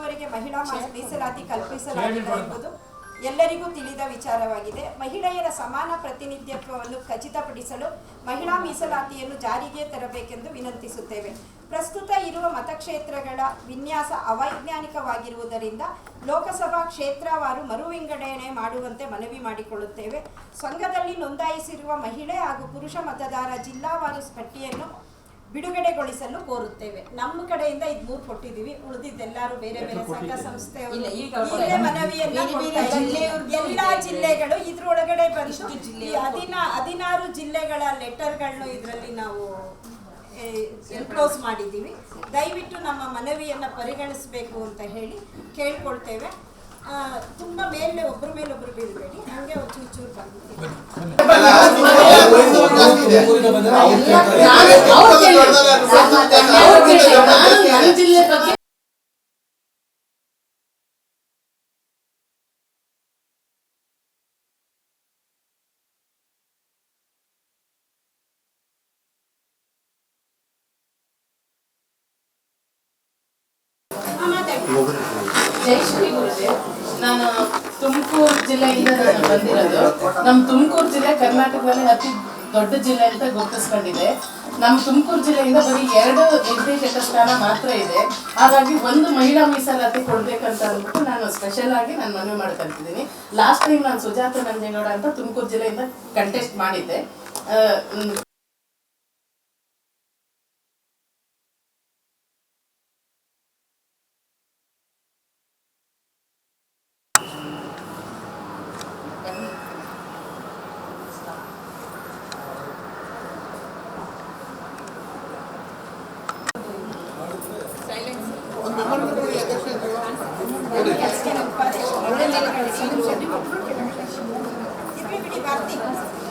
ಇದುವರೆಗೆ ಮಹಿಳಾ ಮೀಸಲಾತಿ ಕಲ್ಪಿಸಲಾಗಿದೆ ಎಂಬುದು ಎಲ್ಲರಿಗೂ ತಿಳಿದ ವಿಚಾರವಾಗಿದೆ. ಮಹಿಳೆಯರ ಸಮಾನ ಪ್ರತಿನಿಧಿತ್ವವನ್ನು ಖಚಿತಪಡಿಸಲು ಮಹಿಳಾ ಮೀಸಲಾತಿಯನ್ನು ಜಾರಿಗೆ ತರಬೇಕೆಂದು ವಿನಂತಿಸುತ್ತೇವೆ. ಪ್ರಸ್ತುತ ಇರುವ ಮತಕ್ಷೇತ್ರಗಳ ವಿನ್ಯಾಸ ಅವೈಜ್ಞಾನಿಕವಾಗಿರುವುದರಿಂದ ಲೋಕಸಭಾ ಕ್ಷೇತ್ರವಾರು ಮರು ವಿಂಗಡಣೆ ಮಾಡುವಂತೆ ಮನವಿ ಮಾಡಿಕೊಳ್ಳುತ್ತೇವೆ. ಸಂಘದಲ್ಲಿ ನೋಂದಾಯಿಸಿರುವ ಮಹಿಳೆ ಹಾಗೂ ಪುರುಷ ಮತದಾರ ಜಿಲ್ಲಾವಾರು ಪಟ್ಟಿಯನ್ನು ಬಿಡುಗಡೆಗೊಳಿಸಲು ಕೋರುತ್ತೇವೆ. ನಮ್ಮ ಕಡೆಯಿಂದ ಇದು ಮೂರು ಕೊಟ್ಟಿದ್ದೀವಿ. ಉಳಿದಿದ್ದೆಲ್ಲರೂ ಬೇರೆ ಬೇರೆ ಸಂಘ ಕೊಡ್ತಾ ಎಲ್ಲಾ ಜಿಲ್ಲೆಗಳು ಇದ್ರೊಳಗಡೆ ಬಂದು ಹದಿನಾ ಹದಿನಾರು ಜಿಲ್ಲೆಗಳ ಲೆಟರ್ಗಳನ್ನು ಇದರಲ್ಲಿ ನಾವು ಎನ್ಕ್ಲೋಸ್ ಮಾಡಿದ್ದೀವಿ. ದಯವಿಟ್ಟು ನಮ್ಮ ಮನವಿಯನ್ನ ಪರಿಗಣಿಸಬೇಕು ಅಂತ ಹೇಳಿ ಕೇಳ್ಕೊಳ್ತೇವೆ. ತುಂಬ ಮೇಲೆ ಒಬ್ಬರ ಮೇಲೆ ಒಬ್ರು ಬೀಳ್ಬೇಡಿ. ಹಂಗೆ ಒಂಚೂರು ಚೂರು ಬಂದ್ಬಿಟ್ಟಿದೆ ನನ್ನ ಜಿಲ್ಲೆ ಬಗ್ಗೆ ನಾನು ತುಮಕೂರು ಜಿಲ್ಲೆಯಿಂದ ನಾನು ಬಂದಿರೋದು. ನಮ್ಮ ತುಮಕೂರು ಜಿಲ್ಲೆ ಕರ್ನಾಟಕದಲ್ಲಿ ಅತಿ ದೊಡ್ಡ ಜಿಲ್ಲೆ ಅಂತ ಗುರುತಿಸ್ಕೊಂಡಿದೆ. ನಮ್ಮ ತುಮಕೂರು ಜಿಲ್ಲೆಯಿಂದ ಬರೀ ಎರಡು ನಿರ್ದೇಶಕ ಸ್ಥಾನ ಮಾತ್ರ ಇದೆ. ಹಾಗಾಗಿ ಒಂದು ಮಹಿಳಾ ಮೀಸಲಾತಿ ಕೊಡ್ಬೇಕಂತ ಅಂದ್ಬಿಟ್ಟು ನಾನು ಸ್ಪೆಷಲ್ ಆಗಿ ನಾನು ಮನವಿ ಮಾಡ್ಕೊಂತಿದ್ದೀನಿ ಲಾಸ್ಟ್ ಟೈಮ್ ನಾನು ಸುಜಾತ ನಂಜೇಗೌಡ ಅಂತ ತುಮಕೂರು ಜಿಲ್ಲೆಯಿಂದ ಕಂಟೆಸ್ಟ್ ಮಾಡಿದ್ದೆ. エブリバディ